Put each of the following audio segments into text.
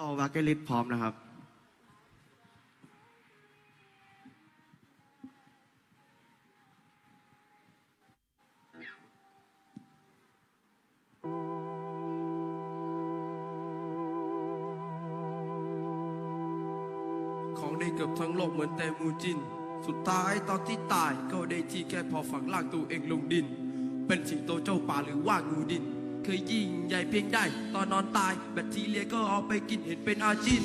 รอวาเกลิสพร้อมนะครับ ของได้เกือบทั้งโลกเหมือนแต่มูจิน สุดท้ายตอนที่ตายก็ได้ที่แค่พอฝังล่างตัวเองลงดิน เป็นสิงโตเจ้าป่าหรือว่างูดิน เคยยิ่งใหญ่เพียงได้ ตอนนอนตายแบคทีเรียก็เอาไปกินเห็นเป็นอาจิน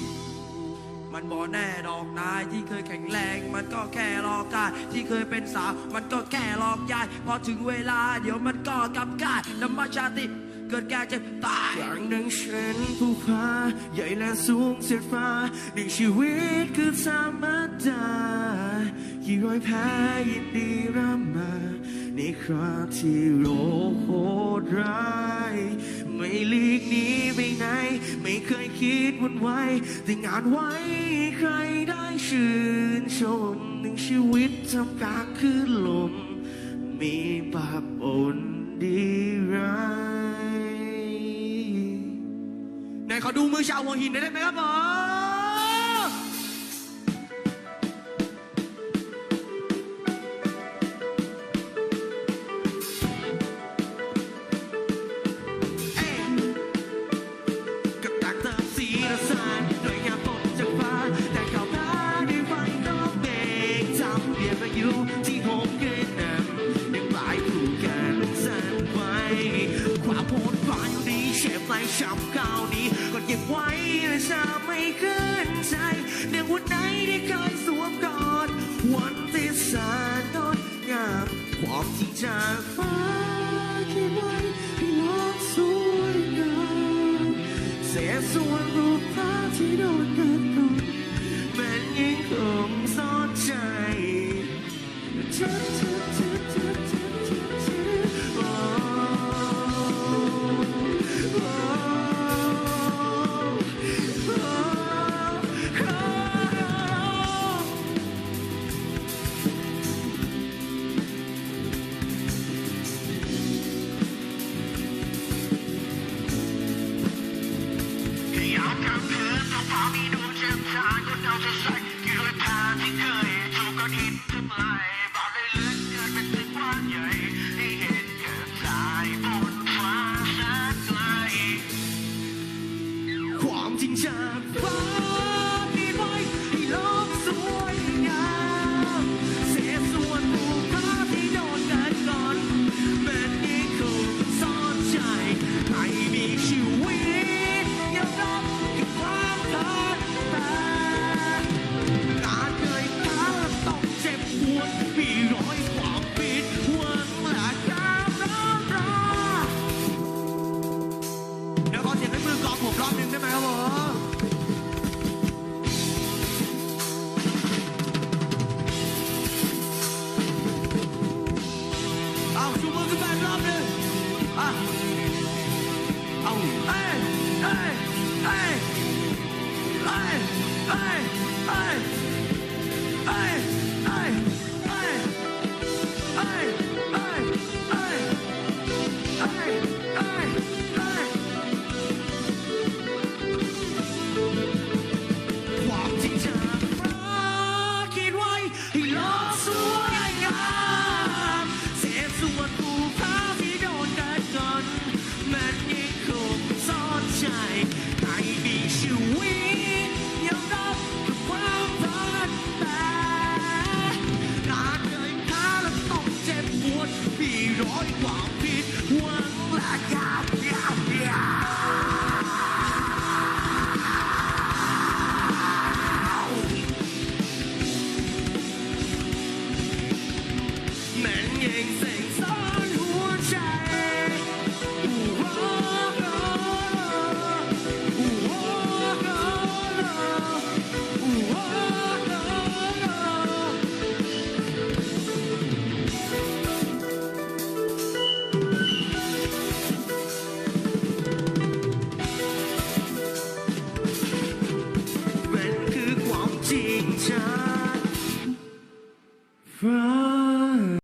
มันบอแน่ดอกนายที่เคยแข็งแรง มันก็แค่รอกายที่เคยเป็นสาว มันก็แค่หลอกยายพอถึงเวลาเดี๋ยวมันก็กลับกายธรรมชาติเกิดแก่เจ็บตายอย่างดังฉันผู้พาใหญ่และสูงเสียดฟ้าในชีวิตคือธรรมดา กี่ร้อยแพ้ยินดีรับมาในคราที่โลโหดร้ายไม่หลีกหนีไปไหน ไม่เคยคิดวุ่นวายแต่งานไว้ใครได้ชื่นชมหนึ่งชีวิตทำกลางคืนลม มีบาปปนดีร้ายไหนขอดูมือชาวหัวหินได้ไหมครับผม เก็บไว้และจะไม่ขึ้นใจเนื่องวันไหนได้เคยสวมกอดวันที่สานงดงามความที่จากฟ้าคิดไว้ให้โลกสวยงามเสียส่วนรูปภาพที่โดนกัน forget to play.